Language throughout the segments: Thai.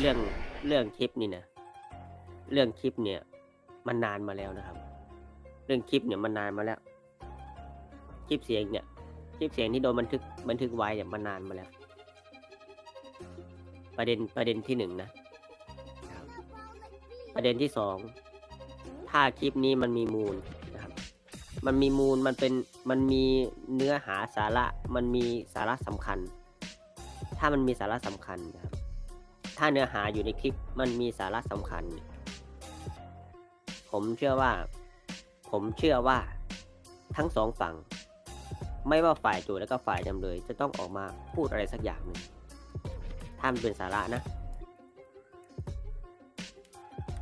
เรื่องเรื่องคลิปนี่นะเรื่องคลิปเนี่ย มันนานมาแล้วนะครับ เรื่องคลิปเนี่ยมันนานมาแล้ว คลิปเสียงเนี่ย คลิปเสียงที่โดนบันทึกบันทึกไว้เนี่ยมันนานมาแล้ว ประเด็นประเด็นที่หนึ่งนะ ประเด็นที่สองถ้าคลิปนี้มันมีมูลนะครับ มันมีมูลมันเป็นมันมีเนื้อหาสาระมันมีสาระสำคัญ ถ้ามันมีสาระสำคัญนะครับ ถ้าเนื้อหาอยู่ในคลิปมันมีสาระสำคัญ ผมเชื่อว่า ผมเชื่อว่า ทั้งสองฝั่ง ไม่ว่าฝ่ายโจทย์และก็ฝ่ายจำเลย จะต้องออกมาพูดอะไรสักอย่างหนึ่งถ้ามันเป็นสาระนะ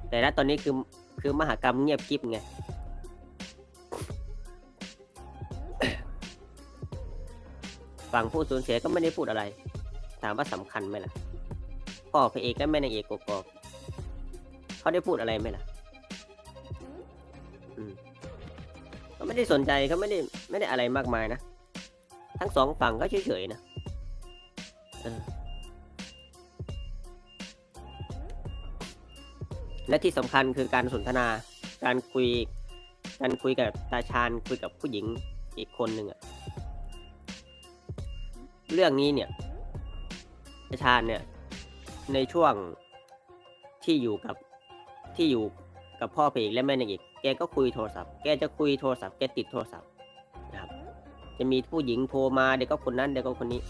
แต่ณตอนนี้คือคือมหากรรมเงียบกิบไงฝั่งผู้สูญเสียก็ไม่ได้พูดอะไร ถามว่าสำคัญไหมล่ะ พ่อพระเอกและแม่นางเอกกอกๆเขาได้พูดอะไรไหมล่ะอืมก็ไม่ได้สนใจเขาไม่ได้ไม่ได้อะไรมากมายนะ ทั้งสองฝั่งก็เฉยๆนะเออและที่สำคัญคือการสนทนา การคุย การคุยกับตาชาญคุยกับผู้หญิงอีกคนหนึ่งอะเรื่องนี้เนี่ยตาชาญเนี่ย ในช่วงที่อยู่กับที่อยู่กับพ่อพระเอกและแม่นางเอกแกก็คุยโทรศัพท์ แกจะคุยโทรศัพท์แกติดโทรศัพท์นะครับ จะมีผู้หญิงโทรมาเด็กก็คนนั้นเด็กก็คนนี้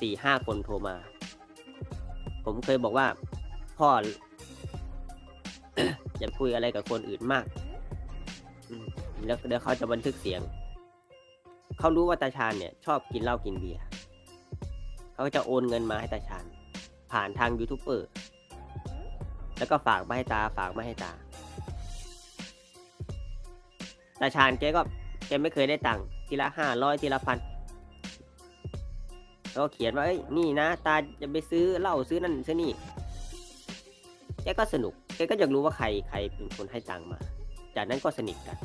สี่ห้าคนโทรมา ผมเคยบอกว่าพ่ออย่าคุยอะไรกับคนอื่นมากแล้วเดี๋ยวเขาจะบันทึกเสียง เขารู้ว่าตาชาญเนี่ย ชอบกินเหล้ากินเบียร์เขาก็จะโอนเงินมาให้ตาชาญ ผ่านทางยูทูบเบอร์แล้วก็ฝากมาให้ตาฝากมาให้ตาตาชาญแกก็แกไม่เคยได้ตังค์ทีละห้าร้อยทีละพันแล้วก็เขียนว่าเอ้ยนี่นะ ตาจะไปซื้อเหล้าซื้อนั่นซื้อนี่แกก็สนุกแกก็อยากรู้ว่าใครใครเป็นคนให้ตังค์มา จากนั้นก็สนิทกัน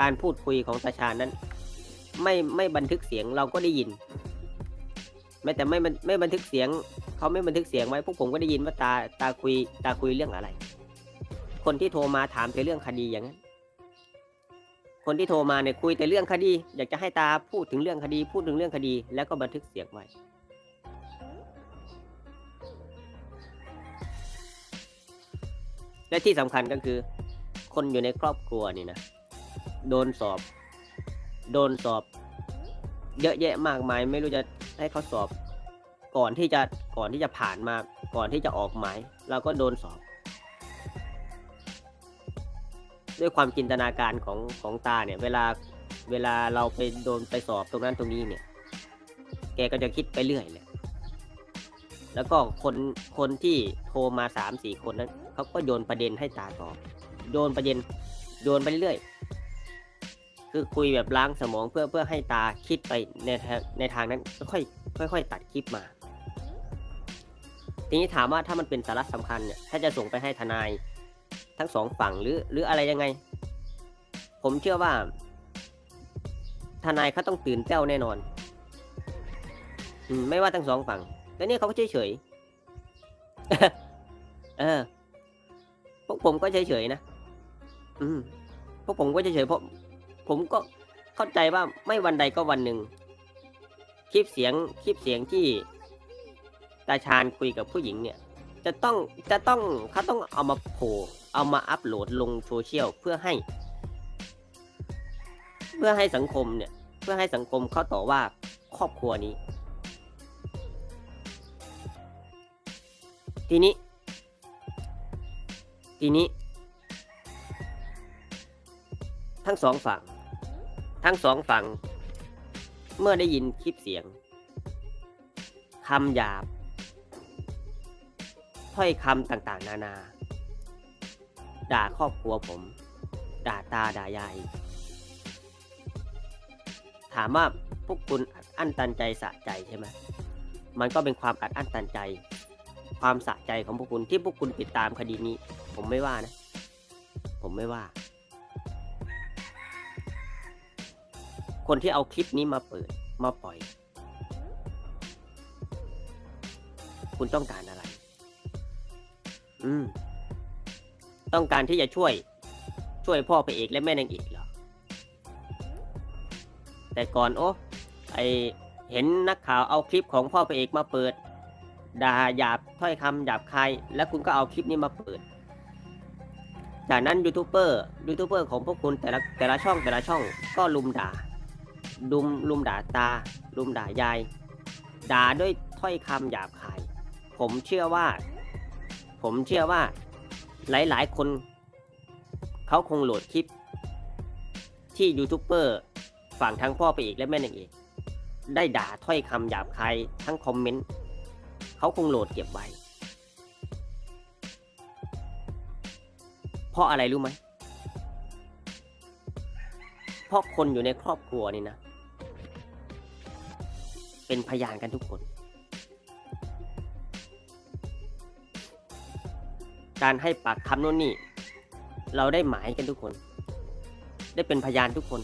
การพูดคุยของตาชาญนั้น ไม่ไม่บันทึกเสียงเราก็ได้ยิน แม้แต่ไม่บันไม่บันทึกเสียงเขาไม่บันทึกเสียงไว้พวกผมก็ได้ยินว่าตาตาคุยตาคุยเรื่องอะไร คนที่โทรมาถามแต่เรื่องคดีอย่างนั้น คนที่โทรมาเนี่ยคุยแต่เรื่องคดี อยากจะให้ตาพูดถึงเรื่องคดี พูดถึงเรื่องคดี แล้วก็บันทึกเสียงไว้และที่สำคัญก็คือ คนอยู่ในครอบครัวนี่นะโดนสอบ โดนสอบ เยอะแยะมากมาย ไม่รู้จะให้เขาสอบ ก่อนที่จะก่อนที่จะผ่านมาก่อนที่จะออกหมายเราก็โดนสอบ ด้วยความจินตนาการของของตาเนี่ย เวลาเวลาเราไปโดนไปสอบตรงนั้นตรงนี้เนี่ย แกก็จะคิดไปเรื่อยเลยแล้วก็คนคนที่โทรมาสามสี่คนนั้นเขาก็โยนประเด็นให้ตาตอบโยนประเด็นโยนไปเรื่อย คือคุยแบบล้างสมองเพื่อเพื่อให้ตาคิดไปในทางในทางนั้นค่อยค่อยค่อยตัดคลิปมา ทีนี้ถามว่าถ้ามันเป็นสาระสำคัญเนี่ยถ้าจะส่งไปให้ทนาย ทั้งสองฝั่งหรือหรืออะไรยังไง ผมเชื่อว่า ทนายเขาต้องตื่นเต้าแน่นอนอืมไม่ว่าทั้งสองฝั่งแต่เนี่เขาก็เฉยเฉยเออพวกผมก็เฉยเฉยนะ อืมพวกผมก็เฉยเฉยเพราะ ผมก็เข้าใจว่าไม่วันใดก็วันหนึ่ง คลิปเสียงคลิปเสียงที่ตาชาญคุยกับผู้หญิงเนี่ย จะต้องจะต้องเขาต้องเอามาโผล่เอามาอัปโหลดลงโซเชียลเพื่อให้ เพื่อให้สังคมเนี่ย เพื่อให้สังคมเขาต่อว่าครอบครัวนี้ ทีนี้ ทีนี้ ทั้งสองฝั่ง ทั้งสองฝั่ง เมื่อได้ยินคลิปเสียงคำหยาบ ถ้อยคำต่างๆ นานา ด่าครอบครัวผม ด่าตาด่ายาย ถามว่าพวกคุณอัดอั้นตันใจสะใจใช่ไหมมันก็เป็นความอัดอั้นตันใจ ความสะใจของพวกคุณที่พวกคุณติดตามคดีนี้ ผมไม่ว่านะ ผมไม่ว่า คนที่เอาคลิปนี้มาเปิดมาปล่อย คุณต้องการอะไร อืม ต้องการที่จะช่วย ช่วยพ่อพระเอกและแม่นางเอกเหรอ แต่ก่อนโอ้ไอเห็นนักข่าวเอาคลิปของพ่อพระเอกมาเปิดด่าหยาบถ้อยคำหยาบคาย แล้วคุณก็เอาคลิปนี้มาเปิด จากนั้นยูทูบเบอร์ยูทูบเบอร์ของพวกคุณแต่ละแต่ละช่องแต่ละช่องก็ลุมด่า ลุมลุมด่าตา ลุมด่ายาย ด่าด้วยถ้อยคำหยาบคาย ผมเชื่อว่า ผมเชื่อว่า หลายๆ คน เขาคงโหลดคลิป ที่ยูทูบเบอร์ฝั่งทั้งพ่อไปอีกและแม่นางเอกได้ด่าถ้อยคำหยาบคายทั้งคอมเมนต์เขาคงโหลดเก็บไว้เพราะอะไรรู้ไหมเพราะคนอยู่ในครอบครัวนี่นะ เป็นพยานกันทุกคน การให้ปากคำโน่นนี่ เราได้หมายกันทุกคน ได้เป็นพยานทุกคน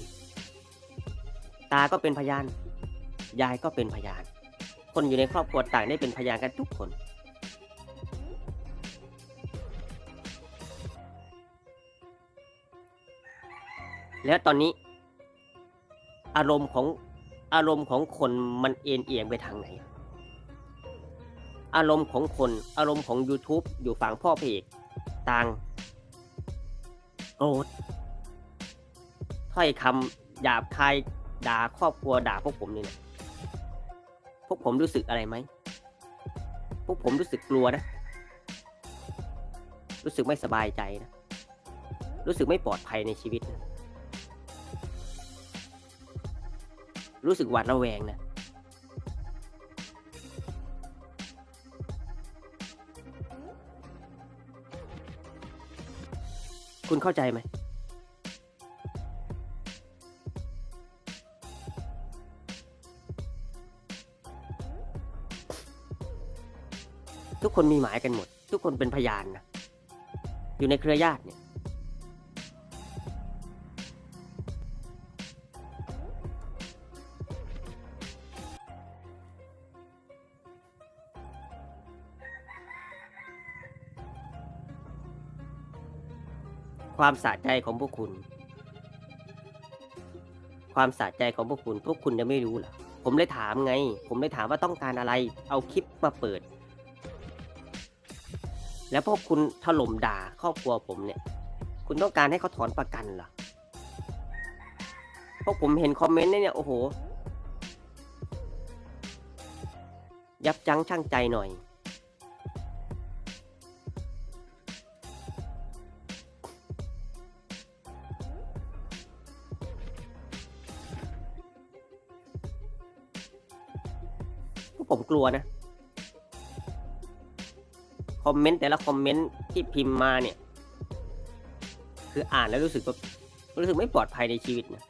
ตาก็เป็นพยาน ยายก็เป็นพยาน คนอยู่ในครอบครัวต่างได้เป็นพยานกันทุกคนแล้วตอนนี้ อารมณ์ของ อารมณ์ของคนมันเอ็นเอียงไปทางไหน อารมณ์ของคนอารมณ์ของ YouTube อยู่ฝั่งพ่อเอกต่างโกรธถ้อยคำหยาบคายด่าครอบครัวด่าพวกผมนี่นะพวกผมรู้สึกอะไรไหมพวกผมรู้สึกกลัวนะ รู้สึกไม่สบายใจนะ รู้สึกไม่ปลอดภัยในชีวิตนะ รู้สึกหวาดระแวงนะคุณเข้าใจไหมทุกคนมีหมายกันหมด ทุกคนเป็นพยานนะ อยู่ในเครือญาติเนี่ย ความสะใจของพวกคุณ ความสะใจของพวกคุณ พวกคุณจะไม่รู้เหรอผมเลยถามไง ผมเลยถามว่าต้องการอะไร เอาคลิปมาเปิด แล้วพวกคุณถล่มด่าครอบครัวผมเนี่ย คุณต้องการให้เขาถอนประกันเหรอพวกผมเห็นคอมเมนต์เนี่ยโอ้โห ยับยั้งชั่งใจหน่อย ผมกลัวนะ คอมเมนต์แต่ละคอมเมนต์ที่พิมพ์มาเนี่ย คืออ่านแล้วรู้สึกว่ารู้สึกไม่ปลอดภัยในชีวิตนะ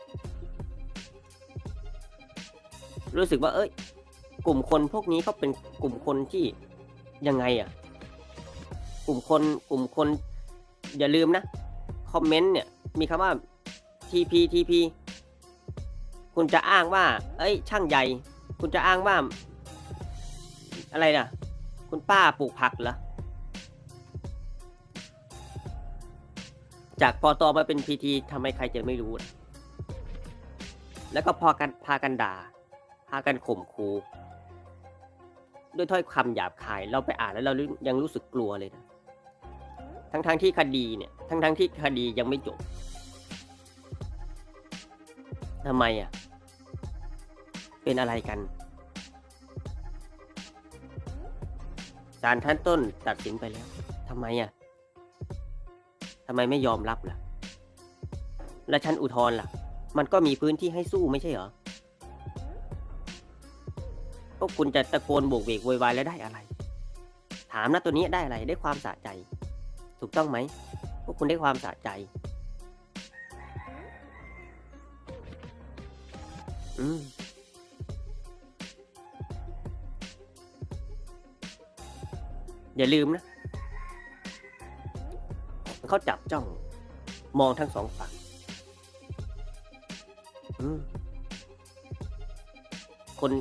รู้สึกว่า เอ้ย กลุ่มคนพวกนี้เขาเป็นกลุ่มคนที่ยังไงอะ่ะ กลุ่มคนกลุ่มคน อย่าลืมนะ คอมเมนต์เนี่ย มีคำว่า TP TP คุณจะอ้างว่า เอ้ย ช่างใหญ่ คุณจะอ้างว่า อะไรนะคุณป้าปลูกผักเหรอ จากปอตอมาเป็นพีทีทำไมใครจะไม่รู้ แล้วก็พอกันพากันด่า พากันข่มคูด้วยถ้อยคำหยาบคาย เราไปอ่านแล้วเรายังรู้สึกกลัวเลยนะ ทั้งๆทที่คดีเนี่ย ทั้งๆทที่คดียังไม่จบทำไมอะ เป็นอะไรกัน ศาลท่านต้นตัดสินไปแล้วทำไมอะทำไมไม่ยอมรับล่ะ และชั้นอุทธรณ์ล่ะ มันก็มีพื้นที่ให้สู้ไม่ใช่เหรอพวกคุณจะตะโกนโบกเวกโวยวายแล้วได้อะไร ถามนะตัวนี้ได้อะไรได้ความสะใจ ถูกต้องไหมพวกคุณได้ความสะใจ อืม อย่าลืมนะ เขาจับจ้อง มองทั้งสองฝั่งคน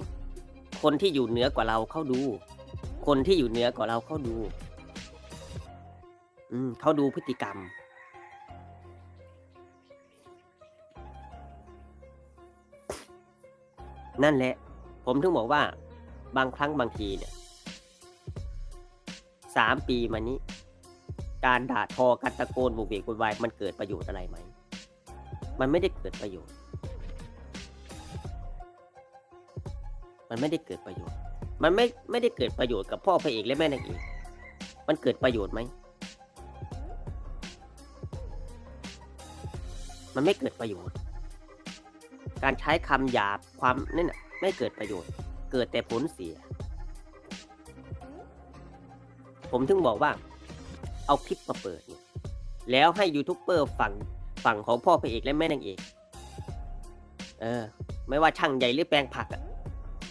คนที่อยู่เหนือกว่าเราเขาดู คนที่อยู่เหนือกว่าเราเขาดู อืมเขาดูพฤติกรรม นั่นแหละ ผมถึงบอกว่า บางครั้งบางทีเนี่ย สามปีมานี้ การด่าทอการตะโกนบุกเบกวุ่นวายมันเกิดประโยชน์อะไรไหม มันไม่ได้เกิดประโยชน์ มันไม่ได้เกิดประโยชน์ มันไม่ไม่ได้เกิดประโยชน์กับพ่อพระเอกและแม่นางเอกมันเกิดประโยชน์ไหม มันไม่เกิดประโยชน์ การใช้คำหยาบความนั่นน่ะไม่เกิดประโยชน์ เกิดแต่ผลเสีย ผมถึงบอกว่าเอาคลิปมาเปิดเนี่ยแล้วให้ยูทูบเบอร์ฝั่งฝั่งของพ่อพระเอกและแม่นางเอก เออ ไม่ว่าช่างใหญ่หรือแปลงผักอะ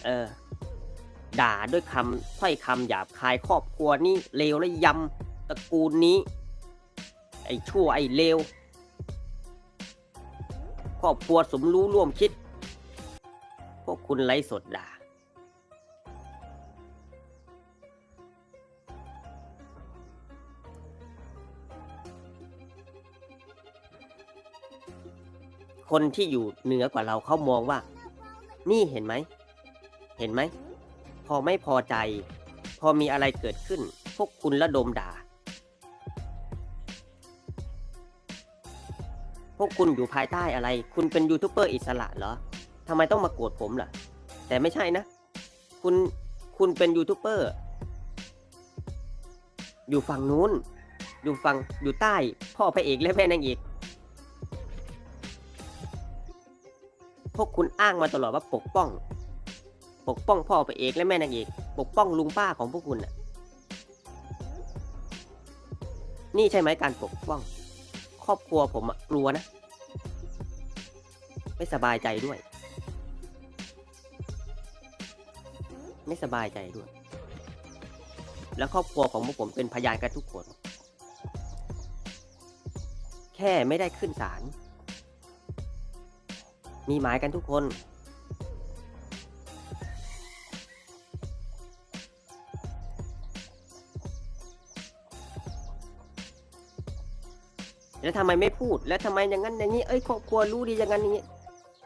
เออ ด่าด้วยคำถ้อยคำหยาบคายครอบครัวนี้เลวและยำตระกูลนี้ ไอ้ชั่วไอ้เลวครอบครัวสมรู้ร่วมคิด พวกคุณไร้สดด่า คนที่อยู่เหนือกว่าเราเขามองว่า นี่เห็นไหม เห็นไหม พอไม่พอใจ พอมีอะไรเกิดขึ้น พวกคุณระดมด่า พวกคุณอยู่ภายใต้อะไร คุณเป็นยูทูบเบอร์อิสระเหรอทำไมต้องมาโกรธผมล่ะ แต่ไม่ใช่นะ คุณ คุณเป็นยูทูบเบอร์ อยู่ฝั่งนู้น อยู่ฝั่ง อยู่ใต้ พ่อพระเอกและแม่นางเอก พวกคุณอ้างมาตลอดว่าปกป้อง ปกป้องพ่อพระเอกและแม่นางเอกปกป้องลุงป้าของพวกคุณน่ะ นี่ใช่ไหมการปกป้อง ครอบครัวผมกลัวนะ ไม่สบายใจด้วย ไม่สบายใจด้วย แล้วครอบครัวของพวกผมเป็นพยานกันทุกคน แค่ไม่ได้ขึ้นศาล มีหมายกันทุกคน แล้วทำไมไม่พูด แล้วทำไมอย่างนั้นอย่างนี้ เอ้ยครอบครัวรู้ดีอย่างนั้นอย่างนี้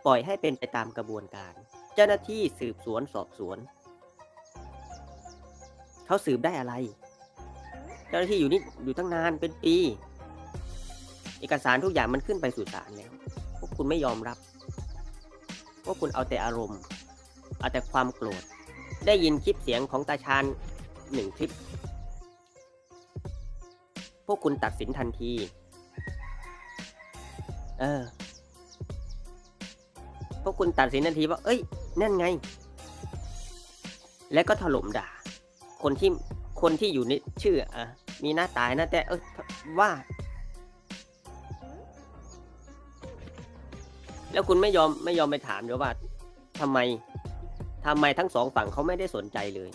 ปล่อยให้เป็นไปตามกระบวนการ เจ้าหน้าที่สืบสวนสอบสวน เขาสืบได้อะไร เจ้าหน้าที่อยู่นี่อยู่ตั้งนานเป็นปี เอกสารทุกอย่างมันขึ้นไปสู่ศาลแล้ว พวกคุณไม่ยอมรับ วกคุณเอาแต่อารมณ์ เอาแต่ความโกรธ ได้ยินคลิปเสียงของตาชาญหนึ่งคลิป พวกคุณตัดสินทันที เออ พวกคุณตัดสินทันทีว่า เอ้ย นั่นไง แล้วก็ถล่มด่า คนที่ คนที่อยู่ในชื่ออะมีหน้าตายนะแต่เออว่า แล้วคุณไม่ยอมไม่ยอมไปถามเดี๋ยวว่าทำไมทำไมทั้งสองฝั่งเขาไม่ได้สนใจเลย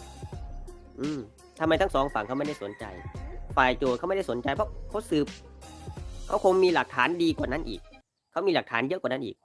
อืมทำไมทั้งสองฝั่งเขาไม่ได้สนใจ ฝ่ายโจทย์เขาไม่ได้สนใจเพราะเขาสืบเขาคงมีหลักฐานดีกว่านั้นอีกเขามีหลักฐานเยอะกว่านั้นอีก